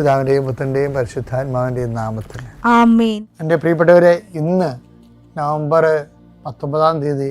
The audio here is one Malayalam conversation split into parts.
പിതാവിന്റെയും പുത്രന്റെയും പരിശുദ്ധാത്മാവിന്റെയും നാമത്തിൽ. എന്റെ പ്രിയപ്പെട്ടവരെ ഇന്ന് നവംബർ പത്തൊമ്പതാം തീയതി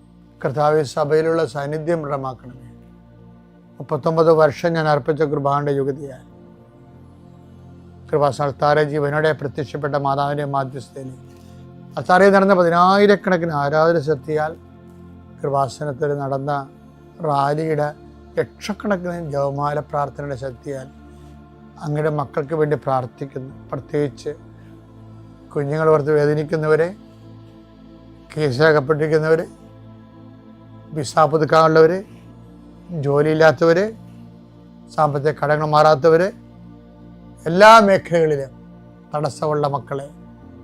കർത്താവെ സഭയിലുള്ള സാന്നിധ്യം ദൃഢമാക്കണമേ. മുപ്പത്തൊമ്പത് വർഷം ഞാൻ അർപ്പിച്ച കൃപാന്റെ യുഗതിയായി കൃപാസ്ഥാന ജീവനോടെ പ്രത്യക്ഷപ്പെട്ട മാതാവിന്റെ മാധ്യസ്ഥയിൽ അത്താറയിൽ നടന്ന പതിനായിരക്കണക്കിന് ആരാധന ശക്തിയാൽ കൃപാസനത്തിൽ നടന്ന റാലിയുടെ ലക്ഷക്കണക്കിന് ജവമാല പ്രാർത്ഥനയുടെ ശക്തിയാൽ അങ്ങയുടെ മക്കൾക്ക് വേണ്ടി പ്രാർത്ഥിക്കുന്നു. പ്രത്യേകിച്ച് കുഞ്ഞുങ്ങൾ ഓർത്ത് വേദനിക്കുന്നവരെ കേസിലകപ്പെട്ടിരിക്കുന്നവർ വിസ പുതുക്കാനുള്ളവർ ജോലിയില്ലാത്തവർ സാമ്പത്തിക കടങ്ങൾ മാറാത്തവർ എല്ലാ മേഖലകളിലും തടസ്സമുള്ള മക്കളെ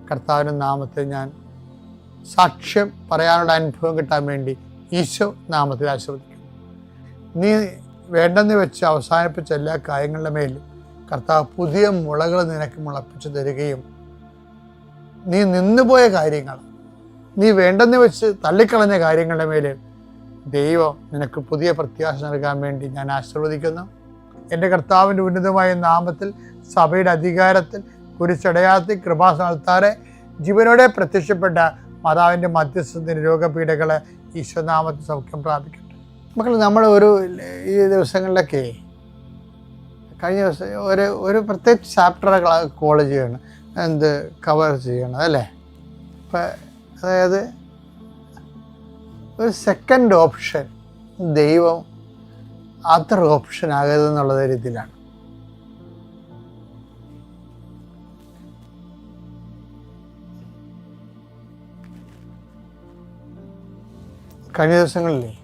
കർത്താവിന്റെ നാമത്തിൽ ഞാൻ സാക്ഷ്യം പറയാനുള്ള അനുഭവം കിട്ടാൻ വേണ്ടി ഈശോ നാമത്തിൽ ആശ്രവദിക്കുന്നു നീ വേണ്ടെന്ന് വെച്ച് അവസാനിപ്പിച്ച എല്ലാ കാര്യങ്ങളുടെ മേലും കർത്താവ് പുതിയ മുളകൾ നിനക്ക് മുളപ്പിച്ചു തരികയും നീ നിന്നുപോയ കാര്യങ്ങൾ നീ വേണ്ടെന്ന് വെച്ച് തള്ളിക്കളഞ്ഞ കാര്യങ്ങളുടെ മേലെ ദൈവം നിനക്ക് പുതിയ പ്രത്യാശ നൽകാൻ വേണ്ടി ഞാൻ ആശീർവദിക്കുന്നു. എന്റെ കർത്താവിന്റെ ഉന്നതമായ നാമത്തിൽ സഭയുടെ അധികാരത്തിൽ കുരിശടയാത്തിൽ കൃപാസനത്താറെ ജീവനോടെ പ്രത്യക്ഷപ്പെട്ട മാതാവിന്റെ മധ്യസ്ഥ രോഗപീഠകളെ ഈശ്വനാമത്തിൽ സൗഖ്യം പ്രാപിക്കട്ടെ. മക്കൾ നമ്മൾ ഒരു ഈ ദിവസങ്ങളിലൊക്കെ കഴിഞ്ഞ ദിവസം ഒരു ഒരു പ്രത്യേക ചാപ്റ്റർ കോളേജ് ചെയ്യണം. എന്ത് കവർ ചെയ്യണം അല്ലേ? അപ്പം അതായത് ഒരു സെക്കൻഡ് ഓപ്ഷൻ ദൈവം അത്ര ഓപ്ഷൻ ആകരുതെന്നുള്ള രീതിയിലാണ്. കഴിഞ്ഞ ദിവസങ്ങളിലേ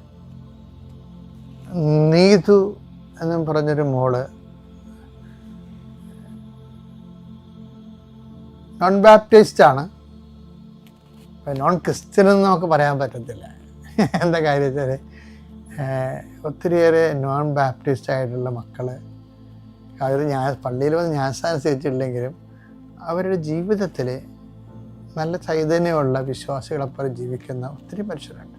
നീതു എന്നും പറഞ്ഞൊരു മോൾ നോൺ ബാപ്റ്റിസ്റ്റ് ആണ്. നോൺ ക്രിസ്ത്യൻ എന്ന് നമുക്ക് പറയാൻ പറ്റത്തില്ല. എന്താ കാര്യം വെച്ചാൽ ഒത്തിരിയേറെ നോൺ ബാപ്റ്റിസ്റ്റ് ആയിട്ടുള്ള മക്കൾ അവർ ഞാൻ പള്ളിയിൽ വന്ന് ഞാൻ സ്വീകരിച്ചിട്ടില്ലെങ്കിലും അവരുടെ ജീവിതത്തിൽ നല്ല ചൈതന്യമുള്ള വിശ്വാസികളെപ്പോലെ ജീവിക്കുന്ന ഒത്തിരി മനുഷ്യരുണ്ട്.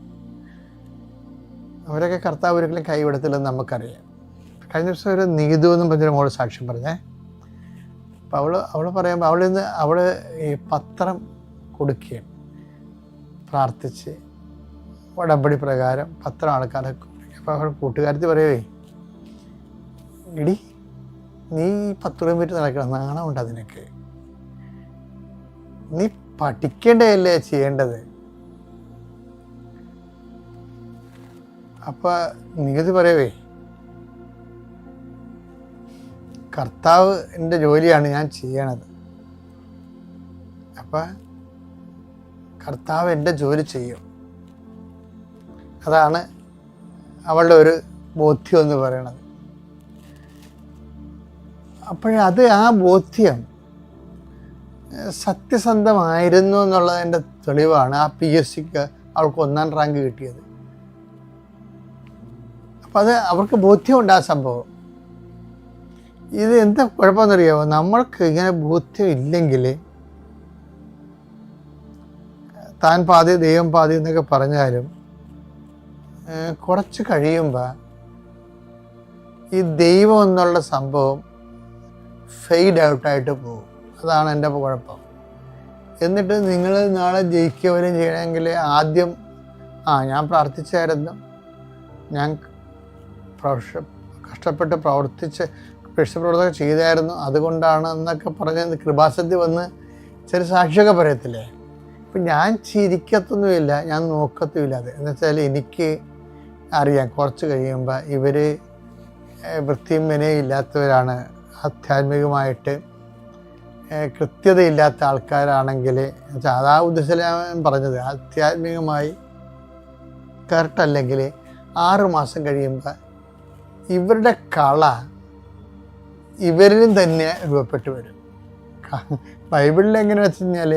അവരൊക്കെ കർത്താവ് ഒരിക്കലും കൈവിടത്തില്ലെന്ന് നമുക്കറിയാം. കഴിഞ്ഞ ദിവസം ഒരു നീതു എന്നും പറഞ്ഞൊരു മോൾ സാക്ഷ്യം പറഞ്ഞേ. അപ്പോൾ അവൾ അവൾ പറയുമ്പോൾ അവളിൽ നിന്ന് അവൾ ഈ പത്രം കൊടുക്കുകയും പ്രാർത്ഥിച്ച് ഉടമ്പടി പ്രകാരം പത്ര ആൾക്കാരെ അപ്പോൾ അവരുടെ കൂട്ടുകാരത്തി പറയവേ ഇടി നീ ഈ രൂപ വീട്ടിൽ നടക്കണം നാണമുണ്ട് അതിനൊക്കെ. നീ പഠിക്കേണ്ടതല്ലേ ചെയ്യേണ്ടത്? അപ്പൊ നികുതി പറയവേ കർത്താവ് എന്റെ ജോലിയാണ് ഞാൻ ചെയ്യണത്. അപ്പം കർത്താവ് എന്റെ ജോലി ചെയ്യും. അതാണ് അവളുടെ ഒരു ബോധ്യം എന്ന് പറയണത് അപ്പോഴത് ആ ബോധ്യം സത്യസന്ധമായിരുന്നു എന്നുള്ളതിന്റെ തെളിവാണ് ആ പി എസ് സിക്ക് അവൾക്ക് ഒന്നാം റാങ്ക് കിട്ടിയത്. അപ്പം അത് അവർക്ക് ബോധ്യമുണ്ട് ആ സംഭവം. ഇത് എന്താ കുഴപ്പമെന്നറിയാമോ നമ്മൾക്ക് ഇങ്ങനെ ബോധ്യം ഇല്ലെങ്കിൽ താൻ പാതി ദൈവം പാതി എന്നൊക്കെ പറഞ്ഞാലും കുറച്ച് കഴിയുമ്പോൾ ഈ ദൈവം എന്നുള്ള സംഭവം ഫെയ്ഡ് ഔട്ടായിട്ട് പോകും. അതാണ് എന്റെ കുഴപ്പം. എന്നിട്ട് നിങ്ങൾ നാളെ ജയിക്കുകയും ചെയ്യണമെങ്കിൽ ആദ്യം ആ ഞാൻ പ്രാർത്ഥിച്ചായിരുന്നു. ഞാൻ പ്രവർഷ കഷ്ടപ്പെട്ട് പ്രവർത്തിച്ച് രക്ഷപ്രവർത്തനം ചെയ്തായിരുന്നു. അതുകൊണ്ടാണ് എന്നൊക്കെ പറഞ്ഞ് കൃപാസത്തിൽ വന്ന് ചെറിയ സാക്ഷിയൊക്കെ പറയത്തില്ലേ? ഇപ്പം ഞാൻ ചിരിക്കത്തൊന്നുമില്ല ഞാൻ നോക്കത്തുമില്ല അത്. എന്നുവെച്ചാൽ എനിക്ക് അറിയാം. കുറച്ച് കഴിയുമ്പോൾ ഇവർ വൃത്തിയും വിനയും ഇല്ലാത്തവരാണ്. ആധ്യാത്മികമായിട്ട് കൃത്യതയില്ലാത്ത ആൾക്കാരാണെങ്കിൽ എന്നുവെച്ചാൽ അതാ ഉദ്ദേശം പറഞ്ഞത്. ആധ്യാത്മികമായി കറക്റ്റല്ലെങ്കിൽ ആറ് മാസം കഴിയുമ്പോൾ ഇവരുടെ കള ഇവരിലും തന്നെ രൂപപ്പെട്ടു വരും. ബൈബിളിൽ എങ്ങനെ വെച്ച് കഴിഞ്ഞാൽ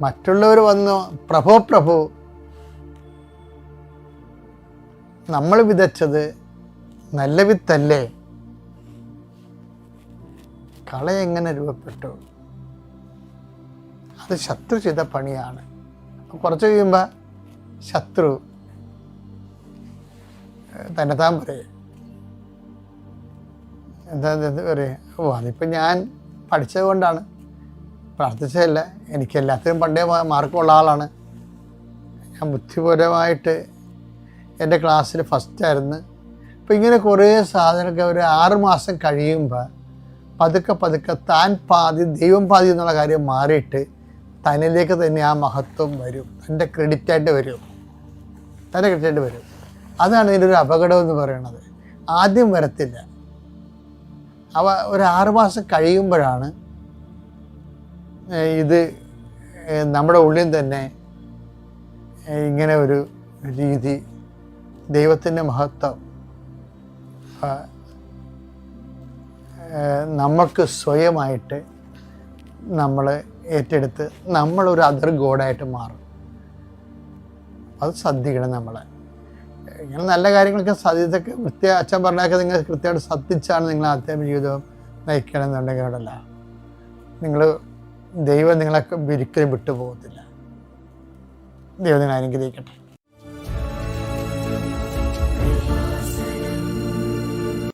മറ്റുള്ളവർ വന്നു പ്രഭോ പ്രഭു നമ്മൾ വിതച്ചത് നല്ല വിത്തല്ലേ? കള എങ്ങനെ രൂപപ്പെട്ടു? അത് ശത്രു ചെയ്ത പണിയാണ്. കുറച്ച് കഴിയുമ്പോൾ ശത്രു തന്നെ തന്നെത്താൻ പറയും. എന്താ പറയുക പറയും? ഓ അതിപ്പോൾ ഞാൻ പഠിച്ചത് കൊണ്ടാണ്. പ്രാർത്ഥിച്ചതല്ല എനിക്ക് എല്ലാത്തിനും പണ്ടേ മാർക്കുള്ള ആളാണ്. ഞാൻ ബുദ്ധിപരമായിട്ട് എന്റെ ക്ലാസ്സിൽ ഫസ്റ്റായിരുന്നു അപ്പോൾ ഇങ്ങനെ കുറേ സാധനമൊക്കെ ഒരു ആറുമാസം കഴിയുമ്പോൾ പതുക്കെ പതുക്കെ താൻ പാതി ദൈവം പാതി എന്നുള്ള കാര്യം മാറിയിട്ട് തന്നിലേക്ക് തന്നെ ആ മഹത്വം വരും. തന്റെ ക്രെഡിറ്റായിട്ട് വരും. തന്റെ ക്രെഡിറ്റായിട്ട് വരും. അതാണ് ഇതിന്റെ ഒരു അപകടം എന്ന് പറയുന്നത്. ആദ്യം വരത്തില്ല. അവ ഒരു ആറുമാസം കഴിയുമ്പോഴാണ് ഇത് നമ്മുടെ ഉള്ളിൽ തന്നെ ഇങ്ങനെ ഒരു രീതി ദൈവത്തിന്റെ മഹത്വം. നമുക്ക് സ്വയമായിട്ട് നമ്മൾ ഏറ്റെടുത്ത് നമ്മളൊരു അതർ ഗോഡായിട്ട് മാറും. അത് ശ്രദ്ധിക്കണം നമ്മളെ. ഇങ്ങനെ നല്ല കാര്യങ്ങളൊക്കെ സത്യത്തൊക്കെ കൃത്യ അച്ഛൻ പറഞ്ഞൊക്കെ നിങ്ങൾ കൃത്യമായിട്ട് സത്യിച്ചാണ് നിങ്ങൾ ആദ്യം ജീവിതം നയിക്കണമെന്നുണ്ടെങ്കിൽ അവിടെയല്ല. നിങ്ങൾ ദൈവം നിങ്ങളെ ഒരിക്കലും വിട്ടുപോകത്തില്ല. ദൈവം നിങ്ങൾ അനുഗ്രഹിക്കട്ടെ.